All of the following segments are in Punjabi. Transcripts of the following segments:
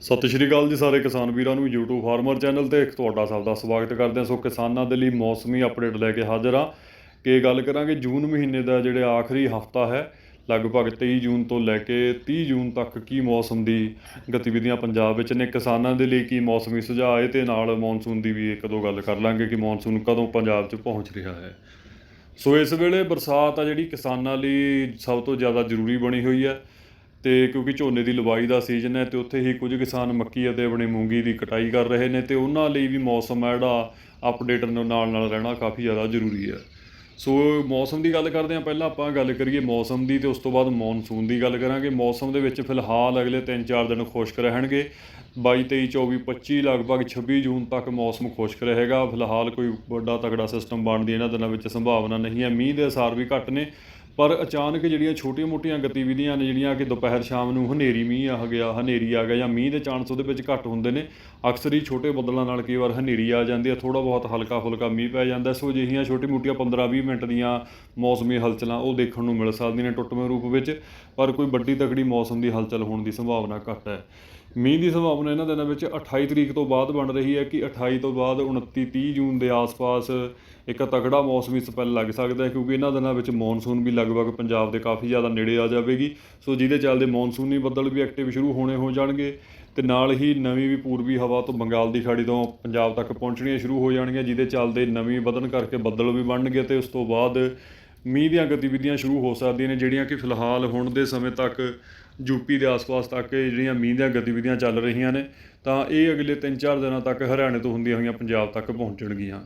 ਸਤਿ ਸ਼੍ਰੀ ਅਕਾਲ ਜੀ ਸਾਰੇ ਕਿਸਾਨ ਵੀਰਾਂ ਨੂੰ, YouTube ਫਾਰਮਰ ਚੈਨਲ ਤੇ ਇੱਕ ਤੁਹਾਡਾ ਸਭ ਦਾ ਸਵਾਗਤ ਕਰਦੇ ਹਾਂ। ਸੋ ਕਿਸਾਨਾਂ ਦੇ ਲਈ ਮੌਸਮੀ ਅਪਡੇਟ ਲੈ ਕੇ ਹਾਜ਼ਰ ਹਾਂ। ਕਿ ਗੱਲ ਕਰਾਂਗੇ, ਜੂਨ ਮਹੀਨੇ ਦਾ ਜਿਹੜੇ ਆਖਰੀ ਹਫਤਾ ਹੈ, ਲਗਭਗ 23 ਜੂਨ ਤੋਂ ਲੈ ਕੇ 30 ਜੂਨ ਤੱਕ ਕੀ ਮੌਸਮ ਦੀ ਗਤੀਵਿਧੀਆਂ ਪੰਜਾਬ ਵਿੱਚ ਨੇ, ਕਿਸਾਨਾਂ ਦੇ ਲਈ ਕੀ ਮੌਸਮੀ ਸੁਝਾਅ ਹੈ ਤੇ ਨਾਲ ਮੌਨਸੂਨ ਦੀ ਵੀ ਇੱਕ ਦੋ ਗੱਲ ਕਰ ਲਾਂਗੇ ਕਿ ਮੌਨਸੂਨ ਕਦੋਂ ਪੰਜਾਬ 'ਚ ਪਹੁੰਚ ਰਿਹਾ ਹੈ। ਸੋ ਇਸ ਵੇਲੇ ਬਰਸਾਤ ਆ ਜਿਹੜੀ ਕਿਸਾਨਾਂ ਲਈ ਸਭ ਤੋਂ ਜ਼ਿਆਦਾ ਜ਼ਰੂਰੀ ਬਣੀ ਹੋਈ ਹੈ। ਤੇ ਕਿਉਂਕਿ ਝੋਨੇ ਦੀ ਲਵਾਈ ਦਾ ਸੀਜ਼ਨ ਹੈ ਤੇ ਉੱਥੇ ਹੀ ਕੁਝ ਕਿਸਾਨ ਮੱਕੀ ਅਤੇ ਆਪਣੀ ਮੂੰਗੀ ਦੀ ਕਟਾਈ ਕਰ ਰਹੇ ਨੇ ਤੇ ਉਹਨਾਂ ਲਈ ਵੀ ਮੌਸਮ ਹੈ ਜਿਹੜਾ ਅਪਡੇਟ ਨਾਲ ਨਾਲ ਰਹਿਣਾ ਕਾਫੀ ਜ਼ਿਆਦਾ ਜ਼ਰੂਰੀ ਹੈ। ਸੋ ਮੌਸਮ ਦੀ ਗੱਲ ਕਰਦੇ ਹਾਂ, ਪਹਿਲਾਂ ਆਪਾਂ ਗੱਲ ਕਰੀਏ ਮੌਸਮ ਦੀ ਤੇ ਉਸ ਤੋਂ ਬਾਅਦ ਮੌਨਸੂਨ ਦੀ ਗੱਲ ਕਰਾਂਗੇ। ਮੌਸਮ ਦੇ ਵਿੱਚ ਫਿਲਹਾਲ ਅਗਲੇ 3-4 ਦਿਨ ਖੁਸ਼ਕ ਰਹਿਣਗੇ। 22 23 24 25 ਲਗਭਗ 26 ਜੂਨ ਤੱਕ ਮੌਸਮ ਖੁਸ਼ਕ ਰਹੇਗਾ। ਫਿਲਹਾਲ ਕੋਈ ਵੱਡਾ ਤਕੜਾ ਸਿਸਟਮ ਬਣਨ ਦੀ ਇਹਨਾਂ ਦਿਨਾਂ ਵਿੱਚ ਸੰਭਾਵਨਾ ਨਹੀਂ ਹੈ। ਮੀਂਹ ਦੇ ਅਸਾਰ ਵੀ ਘੱਟ ਨੇ। ਪਰ ਅਚਾਨਕ ਜਿਹੜੀਆਂ ਛੋਟੀਆਂ-ਮੋਟੀਆਂ ਗਤੀਵਿਧੀਆਂ ਨੇ, ਜਿਹੜੀਆਂ ਕਿ ਦੁਪਹਿਰ ਸ਼ਾਮ ਨੂੰ ਹਨੇਰੀ ਮੀਂਹ ਆ ਗਿਆ, ਹਨੇਰੀ ਆ ਗਿਆ ਜਾਂ ਮੀਂਹ ਦੇ ਚਾਂਸ ਉਹਦੇ ਵਿੱਚ ਘੱਟ ਹੁੰਦੇ ਨੇ, ਅਕਸਰ ਹੀ ਛੋਟੇ ਬੱਦਲਾਂ ਨਾਲ ਕਈ ਵਾਰ ਹਨੇਰੀ ਆ ਜਾਂਦੀ ਹੈ ਥੋੜਾ ਬਹੁਤ ਹਲਕਾ ਫੁਲਕਾ ਮੀਂਹ ਪੈ ਜਾਂਦਾ ਸੋ ਅਜਿਹੀਆਂ ਛੋਟੀ-ਮੋਟੀਆਂ 15-20 ਮਿੰਟ ਦੀਆਂ ਮੌਸਮੀ ਹਲਚਲਾਂ ਉਹ ਦੇਖਣ ਨੂੰ ਮਿਲ ਸਕਦੀਆਂ ਨੇ ਟੁੱਟਵੇਂ ਰੂਪ ਵਿੱਚ, ਪਰ ਕੋਈ ਵੱਡੀ ਤਕੜੀ ਮੌਸਮ ਦੀ ਹਲਚਲ ਹੋਣ ਦੀ ਸੰਭਾਵਨਾ ਘੱਟ ਹੈ। ਮੀਂਹ ਦੀ ਸੰਭਾਵਨਾ ਇਹਨਾਂ ਦਿਨਾਂ ਵਿੱਚ 28 ਤਰੀਕ ਤੋਂ ਬਾਅਦ ਬਣ ਰਹੀ ਹੈ ਕਿ 28 ਤੋਂ ਬਾਅਦ 29 30 ਜੂਨ ਦੇ ਆਸ-ਪਾਸ ਇੱਕ ਤਕੜਾ ਮੌਸਮੀ ਸਪੈਲ ਲੱਗ ਸਕਦਾ ਹੈ, ਕਿਉਂਕਿ ਇਹਨਾਂ ਦਿਨਾਂ ਵਿੱਚ ਮੌਨਸੂਨ ਵੀ ਲਗਭਗ ਪੰਜਾਬ ਦੇ ਕਾਫੀ ਜ਼ਿਆਦਾ ਨੇੜੇ ਆ ਜਾਵੇਗੀ। ਸੋ ਜਿਹਦੇ ਚੱਲਦੇ ਮੌਨਸੂਨੀ ਬੱਦਲ ਵੀ ਐਕਟਿਵ ਸ਼ੁਰੂ ਹੋਣੇ ਹੋ ਜਾਣਗੇ ਤੇ ਨਾਲ ਹੀ ਨਵੀਂ ਵੀ ਪੂਰਬੀ ਹਵਾ ਤੋਂ ਬੰਗਾਲ ਦੀ ਖਾੜੀ ਤੋਂ ਪੰਜਾਬ ਤੱਕ ਪਹੁੰਚਣੀਆਂ ਸ਼ੁਰੂ ਹੋ ਜਾਣਗੀਆਂ, ਜਿਹਦੇ ਚੱਲਦੇ ਨਵੀਂ ਵਧਣ ਕਰਕੇ ਬੱਦਲ ਵੀ ਬਣਨਗੇ ਤੇ ਉਸ ਤੋਂ ਬਾਅਦ ਮੀਂਹ ਦੀਆਂ ਗਤੀਵਿਧੀਆਂ ਸ਼ੁਰੂ ਹੋ ਸਕਦੀਆਂ ਨੇ, ਜਿਹੜੀਆਂ ਕਿ ਫਿਲਹਾਲ ਹੁਣ ਦੇ ਸਮੇਂ ਤੱਕ ਯੂਪੀ ਦੇ ਆਸ-ਪਾਸ ਤੱਕ ਜਿਹੜੀਆਂ ਮੀਂਹ ਦੀਆਂ ਗਤੀਵਿਧੀਆਂ ਚੱਲ ਰਹੀਆਂ ਨੇ, ਤਾਂ ਇਹ ਅਗਲੇ 3-4 ਦਿਨਾਂ ਤੱਕ ਹਰਿਆਣੇ ਤੋਂ ਹੁੰਦੀਆਂ ਹੋਈਆਂ ਪੰਜਾਬ ਤੱਕ ਪਹੁੰਚਣਗੀਆਂ।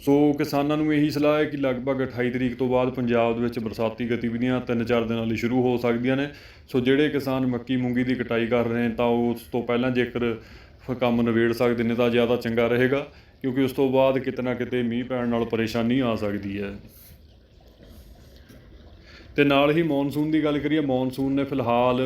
ਸੋ ਕਿਸਾਨਾਂ ਨੂੰ ਇਹੀ ਸਲਾਹ ਹੈ ਕਿ ਲਗਭਗ 28 ਤਰੀਕ ਤੋਂ ਬਾਅਦ ਪੰਜਾਬ ਦੇ ਵਿੱਚ ਬਰਸਾਤੀ ਗਤੀਵਿਧੀਆਂ 3-4 ਦਿਨਾਂ ਲਈ ਸ਼ੁਰੂ ਹੋ ਸਕਦੀਆਂ ਨੇ। ਸੋ ਜਿਹੜੇ ਕਿਸਾਨ ਮੱਕੀ ਮੂੰਗੀ ਦੀ ਕਟਾਈ ਕਰ ਰਹੇ ਨੇ, ਤਾਂ ਉਹ ਉਸ ਤੋਂ ਪਹਿਲਾਂ ਜੇਕਰ ਕੰਮ ਨਿਬੇੜ ਸਕਦੇ ਨੇ, ਤਾਂ ਜ਼ਿਆਦਾ ਚੰਗਾ ਰਹੇਗਾ, ਕਿਉਂਕਿ ਉਸ ਤੋਂ ਬਾਅਦ ਕਿਤੇ ਨਾ ਕਿਤੇ ਮੀਂਹ ਪੈਣ ਨਾਲ ਪਰੇਸ਼ਾਨੀ ਆ ਸਕਦੀ ਹੈ। ਅਤੇ ਨਾਲ ਹੀ ਮੌਨਸੂਨ ਦੀ ਗੱਲ ਕਰੀਏ, ਮੌਨਸੂਨ ਨੇ ਫਿਲਹਾਲ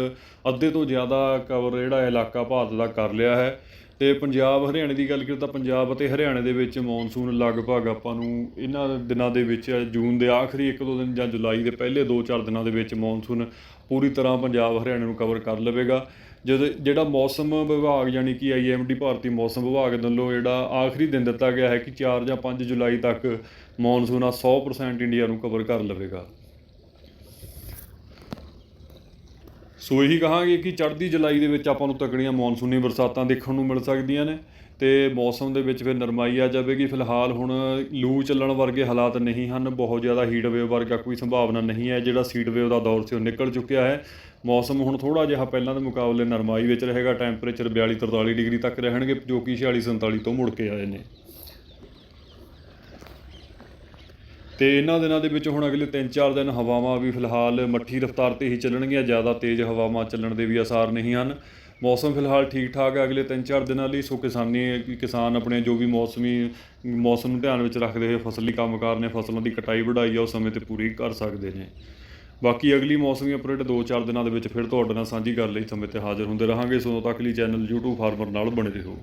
ਅੱਧੇ ਤੋਂ ਜ਼ਿਆਦਾ ਕਵਰ ਜਿਹੜਾ ਇਲਾਕਾ ਭਾਰਤ ਦਾ ਕਰ ਲਿਆ ਹੈ। ਅਤੇ ਪੰਜਾਬ, ਹਰਿਆਣੇ ਦੀ ਗੱਲ ਕਰੀਏ ਤਾਂ ਪੰਜਾਬ ਅਤੇ ਹਰਿਆਣੇ ਦੇ ਵਿੱਚ ਮੌਨਸੂਨ ਲਗਭਗ ਆਪਾਂ ਨੂੰ ਇਹਨਾਂ ਦਿਨਾਂ ਦੇ ਵਿੱਚ, ਜੂਨ ਦੇ ਆਖਰੀ ਇੱਕ ਦੋ ਦਿਨ ਜਾਂ ਜੁਲਾਈ ਦੇ ਪਹਿਲੇ 2-4 ਦਿਨਾਂ ਦੇ ਵਿੱਚ ਮੌਨਸੂਨ ਪੂਰੀ ਤਰ੍ਹਾਂ ਪੰਜਾਬ, ਹਰਿਆਣੇ ਨੂੰ ਕਵਰ ਕਰ ਲਵੇਗਾ। ਜਦ ਜਿਹੜਾ ਮੌਸਮ ਵਿਭਾਗ ਯਾਨੀ ਕਿ ਆਈਐਮਡੀ ਭਾਰਤੀ ਮੌਸਮ ਵਿਭਾਗ ਵੱਲੋਂ ਜਿਹੜਾ ਆਖਰੀ ਦਿਨ ਦਿੱਤਾ ਗਿਆ ਹੈ ਕਿ 4 ਜਾਂ 5 ਜੁਲਾਈ ਤੱਕ ਮੌਨਸੂਨ ਆ 100% ਇੰਡੀਆ ਨੂੰ ਕਵਰ ਕਰ ਲਵੇਗਾ। ਸੋ ਇਹੀ ਕਹਾਂਗੇ ਕਿ ਚੜ੍ਹਦੀ ਜੁਲਾਈ ਦੇ ਵਿੱਚ ਆਪਾਂ ਨੂੰ ਤਕੜੀਆਂ ਮੌਨਸੂਨੀ ਬਰਸਾਤਾਂ ਦੇਖਣ ਨੂੰ ਮਿਲ ਸਕਦੀਆਂ ਨੇ ਤੇ ਮੌਸਮ ਦੇ ਵਿੱਚ ਫਿਰ ਨਰਮਾਈ ਆ ਜਾਵੇਗੀ। ਫਿਲਹਾਲ ਹੁਣ ਲੂ ਚੱਲਣ ਵਰਗੇ ਹਾਲਾਤ ਨਹੀਂ ਹਨ। ਬਹੁਤ ਜ਼ਿਆਦਾ ਹੀਟ ਵੇਵ ਵਰਗਾ ਕੋਈ ਸੰਭਾਵਨਾ ਨਹੀਂ ਹੈ। ਜਿਹੜਾ ਸੀਟ ਵੇਵ ਦਾ ਦੌਰ ਸੀ ਉਹ ਨਿਕਲ ਚੁੱਕਿਆ ਹੈ। ਮੌਸਮ ਹੁਣ ਥੋੜਾ ਜਿਹਾ ਪਹਿਲਾਂ ਦੇ ਮੁਕਾਬਲੇ ਨਰਮਾਈ ਵਿੱਚ ਰਹੇਗਾ। ਟੈਂਪਰੇਚਰ 42 43 ਡਿਗਰੀ ਤੱਕ ਰਹਿਣਗੇ, ਜੋ ਕਿ 46 47 ਤੋਂ ਮੁੜ ਕੇ ਆਏ ਨੇ। ਤੇ ਇਹਨਾਂ ਦਿਨਾਂ ਦੇ ਵਿੱਚ ਹੁਣ ਅਗਲੇ 3-4 ਦਿਨ ਹਵਾਵਾਂ ਵੀ ਫਿਲਹਾਲ ਮੱਠੀ ਰਫ਼ਤਾਰ ਤੇ ਹੀ ਚੱਲਣਗੀਆਂ, ਜ਼ਿਆਦਾ ਤੇਜ਼ ਹਵਾਵਾਂ ਚੱਲਣ ਦੇ ਵੀ ਆਸਾਰ ਨਹੀਂ ਹਨ। ਮੌਸਮ ਫਿਲਹਾਲ ਠੀਕ ਠਾਕ ਹੈ ਅਗਲੇ 3-4 ਦਿਨਾਂ ਲਈ। ਸੋ ਕਿਸਾਨੀ, ਕਿਸਾਨ ਆਪਣੇ ਜੋ ਵੀ ਮੌਸਮੀ, ਮੌਸਮ ਨੂੰ ਧਿਆਨ ਵਿੱਚ ਰੱਖਦੇ ਹੋਏ ਫਸਲੀ ਕੰਮਕਾਰ ਨੇ ਫਸਲਾਂ ਦੀ ਕਟਾਈ ਵਢਾਈ ਆ, ਉਸ ਸਮੇਂ ਤੇ ਪੂਰੀ ਕਰ ਸਕਦੇ ਨੇ। ਬਾਕੀ ਅਗਲੀ ਮੌਸਮੀ ਅਪਡੇਟ 2-4 ਦਿਨਾਂ ਦੇ ਵਿੱਚ ਫਿਰ ਤੁਹਾਡੇ ਨਾਲ ਸਾਂਝੀ ਕਰ ਲਈ ਸਮੇਂ ਤੇ ਹਾਜ਼ਰ ਹੁੰਦੇ ਰਹਾਂਗੇ। ਸੋ ਤੱਕ ਲਈ ਚੈਨਲ YouTube ਫਾਰਮਰ ਨਾਲ ਬਣੇ ਰਹੋ।